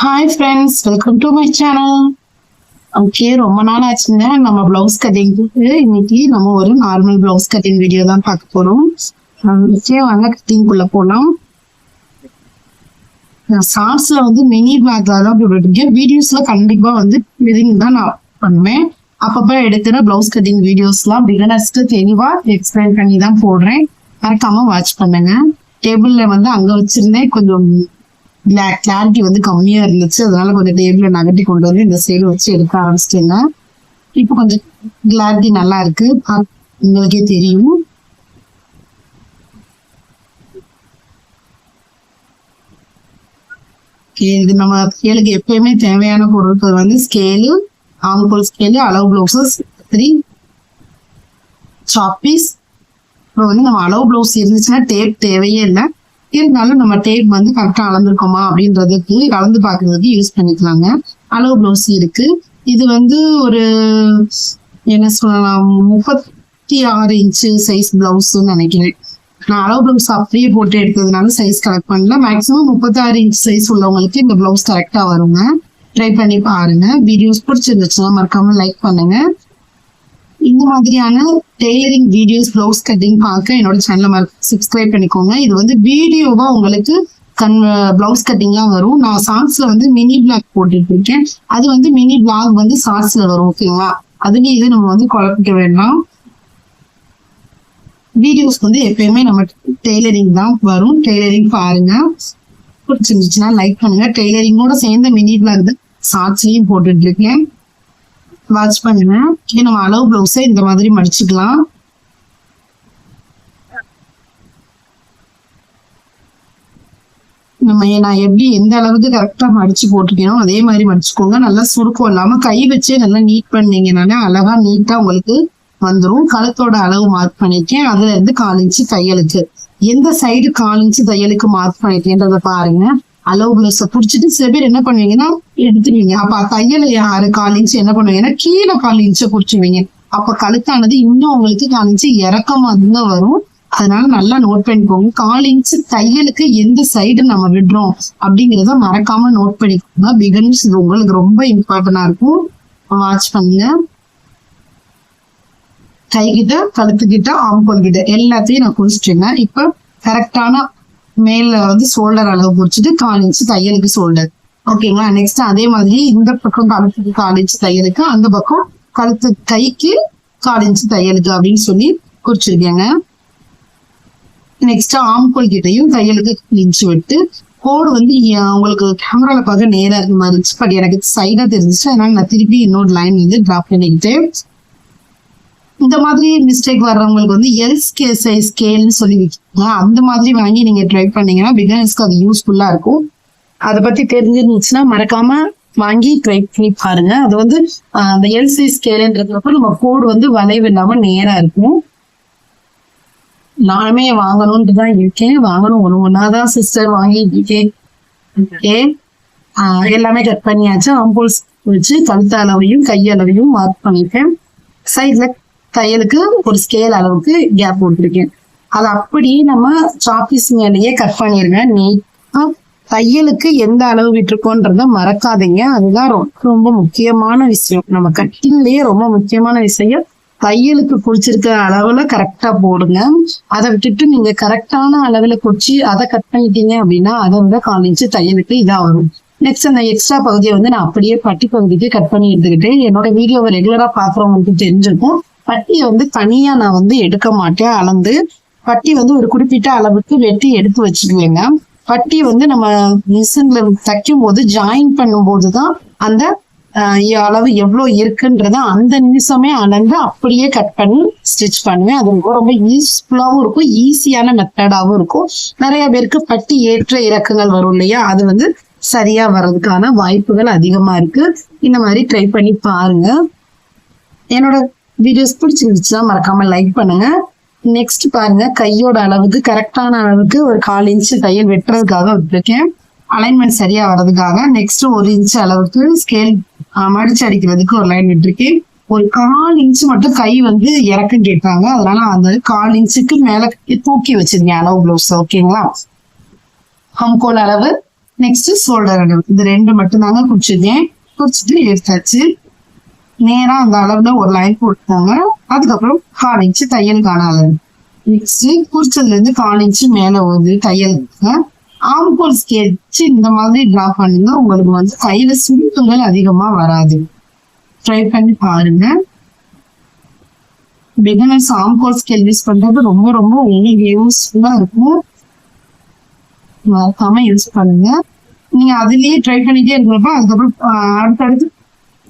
Hi friends welcome to my channel okay ரொம்ப நாள் ஆச்சுங்க நம்ம பிளவுஸ் கட்டிங்க்கு இன்னைக்கு நம்ம ஒரு நார்மல் பிளவுஸ் கட்டிங் வீடியோ தான் பார்க்க போறோம். நிச்சயம் வாங்க கட்டிங்குள்ள போகலாம் ஷார்ட்ஸ்ல வந்து மினி பிளாக்ல தான் போட்டுருக்கேன் வீடியோஸ்ல கண்டிப்பா வந்து விதிங் தான் நான் பண்ணுவேன். அப்பப்போ எடுக்கிற பிளவுஸ் கட்டிங் வீடியோஸ்லாம் பிகினர்ஸ்க்கு தெளிவா எக்ஸ்பிளைன் பண்ணி தான் போடுறேன். மறக்காம வாட்ச் பண்ணுங்க. டேபிள்ல வந்து அங்க வச்சிருந்தேன். கொஞ்சம் கிளாரிட்டி வந்து கம்மியா இருந்துச்சு. அதனால கொஞ்சம் டேபிள நகட்டி கொண்டு வந்து இந்த சைடு வச்சு எடுக்க ஆரம்பிச்சிட்டேங்க. இப்போ கொஞ்சம் கிளாரிட்டி நல்லா இருக்கு. பா- உங்களுக்கே தெரியும். இது நம்ம ஸ்கேலுக்கு எப்பயுமே தேவையான பொருட்கள் வந்து ஸ்கேலு ஆங்கோல் ஸ்கேலு அளவு பிளவுசஸ் த்ரீ சாப்பீஸ் இப்போ வந்து நம்ம அளவு பிளவுஸ் இருந்துச்சுன்னா டேப் தேவையே இல்லை. இருந்தாலும் நம்ம டேப் வந்து கரெக்டாக அளந்துருக்கோமா அப்படின்றதுக்கு கலந்து பார்க்கறதுக்கு யூஸ் பண்ணிக்கலாங்க. அளவு ப்ளவுஸ் இருக்கு. இது வந்து ஒரு என்ன சொல்லலாம் முப்பத்தி ஆறு இன்ச்சு சைஸ் பிளவுஸ்ன்னு நினைக்கிறேன். நான் அளவு பிளவுஸ் அப்படியே போட்டு எடுத்ததுனால சைஸ் கரெக்ட் பண்ணல. மேக்ஸிமம் முப்பத்தாறு இன்ச் சைஸ் உள்ளவங்களுக்கு இந்த பிளவுஸ் கரெக்டாக வருங்க. ட்ரை பண்ணி பாருங்க. வீடியோஸ் பிடிச்சிருந்துச்சுன்னா மறக்காம லைக் பண்ணுங்க. இந்த மாதிரியான டெய்லரிங் வீடியோஸ் ப்ளவுஸ் கட்டிங் பார்க்க என்னோட சேனலை சப்ஸ்கிரைப் பண்ணிக்கோங்க. இது வந்து வீடியோவா உங்களுக்கு கன் பிளவுஸ் கட்டிங்லாம் வரும். நான் ஷார்ட்ஸ்ல வந்து மினி பிளாக் போட்டுட்டு இருக்கேன் அது வந்து மினி பிளாக் வந்து ஷார்ட்ஸ்ல வரும் ஓகேங்களா அதுலேயும் இது நம்ம வந்து குழப்பிக்க வேண்டாம். வீடியோஸ் வந்து எப்பயுமே நம்ம டெய்லரிங் தான் வரும். டெய்லரிங் பாருங்க. பிடிச்சிருந்துச்சுன்னா லைக் பண்ணுங்க. டெய்லரிங்கோட சேர்ந்த மினி பிளாக் தான் ஷார்ட்ஸ்லயும் போட்டுட்டு இருக்கேன் வாட்ச் பண்ணுங்க இது நம்ம அளவு ப்ளவுஸை இந்த மாதிரி மடிச்சுக்கலாம். நம்ம நான் எப்படி எந்த அளவுக்கு கரெக்டாக மடிச்சு போட்டிருக்கேனோ அதே மாதிரி மடிச்சுக்கோங்க. நல்லா சுருக்கம் இல்லாம கை வச்சே நல்லா நீட் பண்ணீங்கனாலே அழகா நீட்டா உங்களுக்கு வந்துடும் கழுத்தோட அளவு மார்க் பண்ணியிருக்கேன். அதுல இருந்து கால் இன்ச்சு தையலுக்கு எந்த சைடு கால் இன்ச்சு தையலுக்கு மார்க் பண்ணிருக்கேன்றத பாருங்க. அளவு பிளவுஸ புடிச்சிட்டு சில பேர் என்ன பண்ணுவீங்கன்னா எடுத்துருவீங்க. அப்ப தையலை ஆறு கால் இன்ச்சு என்ன பண்ணுவீங்கன்னா கீழே கால் இன்ச்சை புடிச்சுவீங்க அப்ப கழுத்தானது இன்னும் உங்களுக்கு கால் இன்ச்சு இறக்கமா இருந்தா வரும். அதனால நல்லா நோட் பண்ணிக்கோங்க. கால் இன்ச்சு தையலுக்கு எந்த சைடு நம்ம விடுறோம் அப்படிங்கிறத மறக்காம நோட் பண்ணிக்கோங்க. பிகன்ஸ் இது உங்களுக்கு ரொம்ப இம்பார்ட்டண்டா இருக்கும். வாட்ச் பண்ணுங்க. கைகிட்ட கழுத்துக்கிட்ட ஆம்பல் கிட்ட எல்லாத்தையும் நான் குறிச்சிட்டேங்க இப்ப கரெக்டான மேல வந்து ஷோல்டர் அளவு குறிச்சிட்டு கால் இன்ச்சு தையலுக்கு ஷோல்டர் ஓகேங்களா? நெக்ஸ்ட் அதே மாதிரி இந்த பக்கம் கழுத்துக்கு கால் இன்ச்சு தையலுக்கு அந்த பக்கம் கழுத்து கைக்கு கால் இன்ச்சு தையலுக்கு அப்படின்னு சொல்லி குறிச்சிருக்கேங்க. நெக்ஸ்ட் ஆம்கோல் கிட்டையும் தையலுக்கு இன்ச்சு விட்டு கோடு வந்து உங்களுக்கு கேமரால பார்க்க நேரா இருக்க மாதிரி இருந்துச்சு. பட் எனக்கு சைடா தெரிஞ்சிச்சு. அதனால நான் திருப்பி இன்னொரு லைன் வந்து டிராப் பண்ணிக்கிட்டேன் இந்த மாதிரி மிஸ்டேக் வர்றவங்களுக்கு வந்து எல் ஸ்கே சைஸ் ஸ்கேல்னு சொல்லி விற்கிறாங்க அந்த மாதிரி வாங்கி நீங்க ட்ரை பண்ணீங்கன்னா பிகினர்ஸ்க்கு அது யூஸ்ஃபுல்லா இருக்கும். அதை பத்தி தெரிஞ்சிருந்துச்சுன்னா மறக்காம வாங்கி ட்ரை பண்ணி பாருங்க. அது வந்து அந்த எல்சி ஸ்கேலுன்றதுக்கப்புறம் நம்ம கோடு வந்து வளைவு இல்லாம நேரா இருக்கும். நானுமே வாங்கணும்னு தான் இருக்கேன். வாங்கணும் ஒன்று ஒன்னாதான் சிஸ்டர் வாங்கி இருக்கேன். ஓகே எல்லாமே கட் பண்ணியாச்சு. அம்பூல்ஸ் வச்சு கழுத்து அளவையும் கையளவையும் மார்க் பண்ணியிருக்கேன். சைட்ல தையலுக்கு ஒரு ஸ்கேல் அளவுக்கு கேப் போட்டிருக்கேன். அது அப்படியே நம்ம சாப்பீஸ் மேலேயே கட் பண்ணிருங்க. நீட்டாக தையலுக்கு எந்த அளவு விட்டுருக்கோன்றத மறக்காதீங்க. அதுதான் ரொம்ப ரொம்ப முக்கியமான விஷயம் நம்ம கட்டிங்லயே ரொம்ப முக்கியமான விஷயம். தையலுக்கு குறிச்சிருக்க அளவுல கரெக்டா போடுங்க. அதை விட்டுட்டு நீங்க கரெக்டான அளவுல குறிச்சு அதை கட் பண்ணிட்டீங்க அப்படின்னா அதை விட கால் இன்ச்சு தையலுக்கு இதா வரும் நெக்ஸ்ட் அந்த எக்ஸ்ட்ரா பகுதியை வந்து நான் அப்படியே பட்டி பகுதிக்கு கட் பண்ணி எடுத்துக்கிட்டேன் என்னோட வீடியோவை ரெகுலரா பாக்குறவங்களுக்கு தெரிஞ்சிருக்கும். பட்டியை வந்து தனியா நான் வந்து எடுக்க மாட்டேன். அளந்து பட்டி வந்து ஒரு குறிப்பிட்ட அளவுக்கு வெட்டி எடுத்து வச்சுக்குவேங்க. பட்டி வந்து நம்ம மிஷின்ல தைக்கும் போது ஜாயின் பண்ணும்போது தான் அந்த அளவு எவ்வளவு இருக்குன்றத அந்த நிமிஷமே அளந்து அப்படியே கட் பண்ணி ஸ்டிச் பண்ணுவேன். அது ரொம்ப ரொம்ப யூஸ்ஃபுல்லாகவும் இருக்கும் ஈஸியான மெத்தடாகவும் இருக்கும். நிறைய பேருக்கு பட்டி ஏற்ற இறக்கங்கள் வரும் இல்லையா? அது வந்து சரியா வர்றதுக்கான வாய்ப்புகள் அதிகமா இருக்கு. இந்த மாதிரி ட்ரை பண்ணி பாருங்க. என்னோட வீடியோஸ் பிடிச்சிருந்துச்சுன்னா மறக்காம லைக் பண்ணுங்க. நெக்ஸ்ட் பாருங்க கையோட அளவுக்கு கரெக்டான அளவுக்கு ஒரு கால் இன்ச்சு தையல் வெட்டுறதுக்காக விட்டுருக்கேன். அலைன்மெண்ட் சரியா வர்றதுக்காக நெக்ஸ்ட் ஒரு இன்ச் அளவுக்கு ஸ்கேல் மடிச்சு அடிக்கிறதுக்கு ஒரு லைன் விட்டுருக்கேன். ஒரு கால் இன்ச் மட்டும் கை வந்து இறக்குன்னு கேட்டாங்க. அதனால அந்த கால் இன்ச்சுக்கு மேல தூக்கி வச்சிருக்கேன் அளவு ப்ளவுஸ் ஓகேங்களா ஹம்கோல் அளவு நெக்ஸ்ட் ஷோல்டர் அளவு. இது ரெண்டு மட்டும் தாங்க குறிச்சிருக்கேன் குடிச்சிட்டு எடுத்தாச்சு. நேரா அந்த அளவுல ஒரு லைன் போட்டுக்கோங்க அதுக்கப்புறம் கால் இன்ச்சு தையல் அளவு நெக்ஸ்ட் குறிச்சதுல இருந்து கால் இன்ச்சு மேல ஒரு தையல். ஆம்பூல் ஸ்கெட்ச் இந்த மாதிரி டிரா பண்ணுங்க உங்களுக்கு வந்து கையில சுருக்கங்கள் அதிகமா வராது. ட்ரை பண்ணி பாருங்க. பிகினர்ஸ் ஆம்பூல் ஸ்கேல் யூஸ் பண்றது ரொம்ப ரொம்ப உங்களுக்கு யூஸ்ஃபுல்லா இருக்கும். மறக்காம யூஸ் பண்ணுங்க. நீங்க அதுலயே ட்ரை பண்ணிட்டே இருக்கிறப்ப அதுக்கப்புறம் அடுத்தடுத்து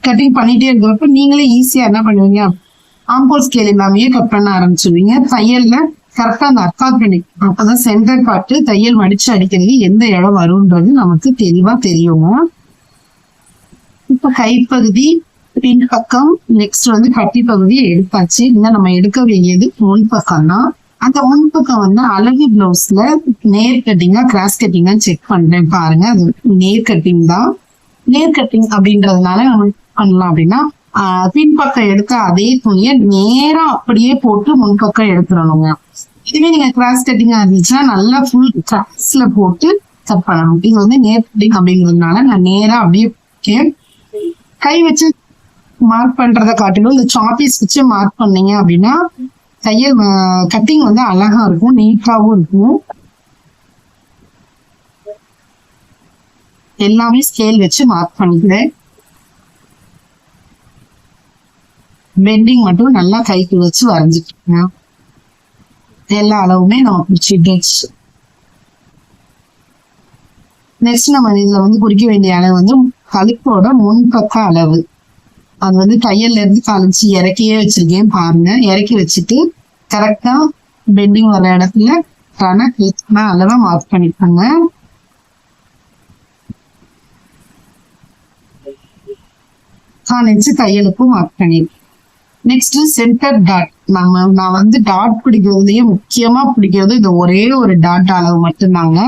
கட்டிங் பண்ணிட்டே இருக்கிறப்ப நீங்களே ஈஸியா என்ன பண்ணுவீங்க? ஆம்போல் ஸ்கேல் இல்லாமயே கட் பண்ண ஆரம்பிச்சிருவீங்க. தையல்ல கரெக்டா அந்த அக்கால் பண்ணி அப்பதான் சென்டர் பார்த்து தையல் மடிச்சு அடிக்கிறது எந்த இடம் வரும்ன்றது நமக்கு தெளிவா தெரியும். இப்ப கைப்பகுதி பின் பக்கம் நெக்ஸ்ட் வந்து கட்டி பகுதியை எடுத்தாச்சு. இன்னும் நம்ம எடுக்க வேண்டியது முன் பக்கம் தான். அந்த முன் பக்கம் வந்து அழகு பிளவுஸ்ல நேர் கட்டிங்கா கிராஸ் கட்டிங்கா செக் பண்றேன் பாருங்க. அது நேர் கட்டிங் தான். நேர் கட்டிங் அப்படின்றதுனால நம்ம பண்ணலாம் அப்படின்னா பின்பக்கம் எடுக்க அதே துணியை நேரா அப்படியே போட்டு முன்பக்கம் எடுத்துடணுங்க. இதுவே நீங்க கிராஸ் கட்டிங்கா இருந்துச்சுன்னா நல்லா ஃபுல் கிராஸ்ல போட்டு கட் பண்ணணும். இது வந்து நேர் கட்டிங் அப்படிங்கிறதுனால நான் நேரா அப்படியே கை வச்சு மார்க் பண்றதை காட்டிலும் இந்த சாப்பீஸ் வச்சு மார்க் பண்ணீங்க அப்படின்னா தையல் கட்டிங் வந்து அழகா இருக்கும் நீட்டாகவும் இருக்கும். எல்லாமே ஸ்கேல் வச்சு மார்க் பண்ணிக்கிறேன். பெண்டிங் மட்டும் நல்லா கைக்கு வச்சு வரைஞ்சிட்டு எல்லா அளவுமே நம்ம பிடிச்சிட்டு நெக்ஸ்ட் நம்ம இதுல வந்து குறிக்க வேண்டிய அளவு வந்து கழுப்போட முன்பக்க அளவு. அது வந்து தையல்ல இருந்து கழிச்சு இறக்கியே வச்சிருக்கேன் பாருங்க. இறக்கி வச்சுட்டு கரெக்டா பெண்டிங் வர இடத்துல கணக்கு அளவை மார்க் பண்ணிப்பாங்க காணிச்சு தையலுக்கும் மார்க் பண்ணிருக்கேன் நெக்ஸ்ட் சென்டர் டாட் நம்ம நான் வந்து டாட் பிடிக்கிறதுலயே முக்கியமா பிடிக்கிறது இந்த ஒரே ஒரு டாட் அளவு மட்டும்தாங்க.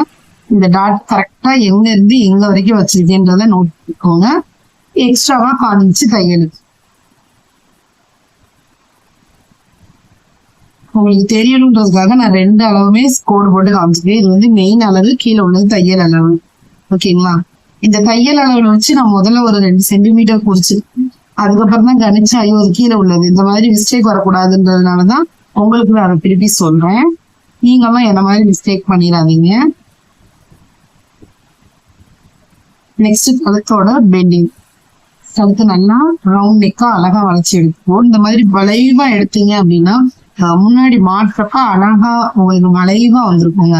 இந்த டாட் கரெக்டா எங்க இருந்து எங்க வரைக்கும் வச்சிருக்கேன்றத நோட் பண்ணிக்கோங்க. எக்ஸ்ட்ராவா காமிச்சு தையலுக்கு உங்களுக்கு தெரியணுன்றதுக்காக நான் ரெண்டு அளவுமே ஸ்கோர் போட்டு காமிச்சிருக்கேன். இது வந்து மெயின் அளவு கீழே உள்ளது தையல் அளவு. ஓகேங்களா இந்த தையல் அளவுல வச்சு நான் முதல்ல ஒரு ரெண்டு சென்டிமீட்டர் குறிச்சிருக்கேன் அதுக்கப்புறம் தான் கணிச்சு ஐயோ அது கீழே உள்ளது. இந்த மாதிரி மிஸ்டேக் வரக்கூடாதுன்றதுனால தான் உங்களுக்கு நான் அதை திருப்பி சொல்றேன். நீங்களும் என்ன மாதிரி மிஸ்டேக் பண்ணிடாதீங்க. நெக்ஸ்ட் கழுத்தோட பெண்டிங் கழுத்து நல்லா ரவுண்ட் நெக்கா அழகா வளைச்சு எடுப்போம் இந்த மாதிரி வளைவா எடுத்தீங்க அப்படின்னா முன்னாடி மாற்றப்ப அழகா உங்களுக்கு வளைவா வந்திருக்குங்க.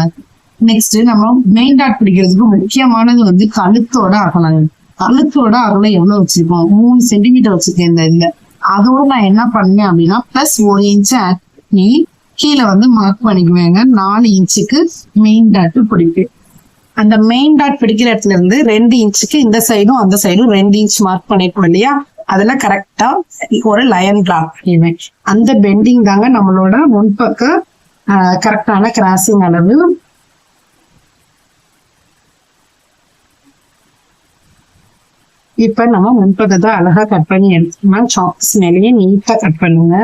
நெக்ஸ்ட் நம்ம மெயின் டாட் பிடிக்கிறதுக்கு முக்கியமானது வந்து கழுத்தோட அகலம் கழுத்தோட அகலை எவ்வளவு வச்சிருக்கோம்? மூணு சென்டிமீட்டர் வச்சிருக்கேன் இந்த இதுல. அதோட நான் என்ன பண்ணேன் அப்படின்னா பிளஸ் ஒரு இன்ச் ஆட் பண்ணி கீழே வந்து மார்க் பண்ணிக்குவேங்க. நாலு இன்ச்சுக்கு மெயின் டாட் பிடிப்பேன். அந்த மெயின் டாட் பிடிக்கிற இடத்துல இருந்து ரெண்டு இன்ச்சுக்கு இந்த சைடும் அந்த சைடும் ரெண்டு இன்ச் மார்க் பண்ணிருக்கோம் இல்லையா? அதுல கரெக்டா ஒரு லயன் டிரா பண்ணிடுவேன் அந்த பெண்டிங் தாங்க நம்மளோட முன்பக்க கரெக்டான கிராசிங் அளவு இப்ப நம்ம முன்பக்கத்தை அழகா கட் பண்ணி எடுத்தோம்னா சாப்ஸ் மேலேயே நீட்டா கட் பண்ணுங்க.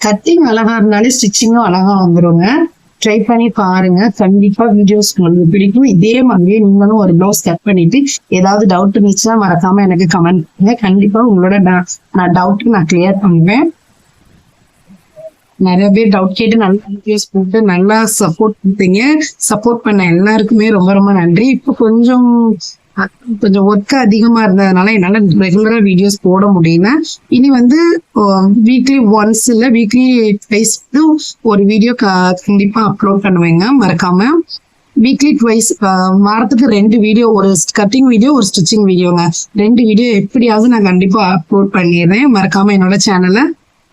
கட்டிங் அழகா இருந்தாலே ஸ்டிச்சிங்கும் அழகா வந்துருங்க. ட்ரை பண்ணி பாருங்க. கண்டிப்பா வீடியோஸ் உங்களுக்கு பிடிக்கும். இதே மாதிரியே நீங்களும் ஒரு ப்ளவுஸ் கட் பண்ணிட்டு ஏதாவது டவுட் இருந்துச்சுன்னா மறக்காம எனக்கு கமெண்ட் பண்ணுங்க. கண்டிப்பா உங்களோட நான் டவுட்டு நான் கிளியர் பண்ணுவேன். நிறைய பேர் டவுட் கேட்டு நல்லா வீடியோஸ் போட்டு நல்லா சப்போர்ட் கொடுத்தீங்க. சப்போர்ட் பண்ண எல்லாருக்குமே ரொம்ப ரொம்ப நன்றி. இப்போ கொஞ்சம் கொஞ்சம் ஒர்க் அதிகமா இருந்ததுனால என்னால ரெகுலரா வீடியோஸ் போட முடியல. இனி வந்து வீக்லி ஒன்ஸ் இல்ல வீக்லி ட்வைஸ் ஒரு வீடியோ கண்டிப்பா அப்லோட் பண்ணுவேங்க மறக்காம. வீக்லி ட்வைஸ் வாரத்துக்கு ரெண்டு வீடியோ ஒரு கட்டிங் வீடியோ ஒரு ஸ்டிச்சிங் வீடியோங்க ரெண்டு வீடியோ எப்படியாவது நான் கண்டிப்பா அப்லோட் பண்ணிடுறேன். மறக்காம என்னோட சேனலை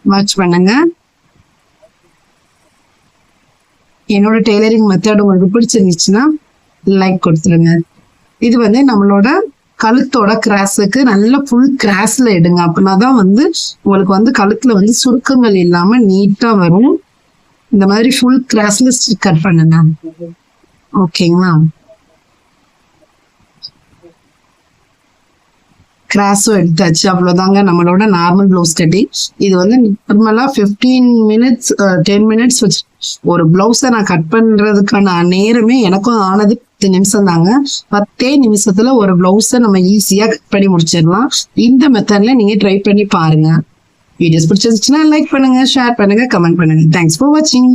வாட்ச் பண்ணுங்க. என்னோட டெய்லரிங் மெத்தட் உங்களுக்கு பிடிச்சிருந்துச்சுன்னா லைக் கொடுத்துருங்க. இது வந்து நம்மளோட கழுத்தோட கிராஸுக்கு நல்ல ஃபுல் கிராஸ்ல எடுங்க. அப்படின்னா தான் வந்து உங்களுக்கு வந்து கழுத்துல வந்து சுருக்கங்கள் இல்லாம நீட்டா வரும். இந்த மாதிரி ஃபுல் கிராஸ்ல கட் பண்ணுங்க. ஓகேங்களா கிராஸும் எடுத்தாச்சு அவ்வளோதாங்க நம்மளோட நார்மல் ப்ளவுஸ் கட்டிங் இது வந்து நார்மலாக ஃபிஃப்டீன் மினிட்ஸ் டென் மினிட்ஸ் வச்சு ஒரு ப்ளவுஸை நான் கட் பண்ணுறதுக்கான நேரமே எனக்கும் ஆனது பத்து நிமிஷம் தாங்க. பத்தே நிமிஷத்தில் ஒரு ப்ளவுஸை நம்ம ஈஸியாக கட் பண்ணி முடிச்சிடலாம். இந்த மெத்தடில் நீங்கள் ட்ரை பண்ணி பாருங்கள் வீடியோஸ் பிடிச்சிருந்துச்சுன்னா லைக் பண்ணுங்கள் ஷேர் பண்ணுங்கள் கமெண்ட் பண்ணுங்க. தேங்க்ஸ் ஃபார் வாட்சிங்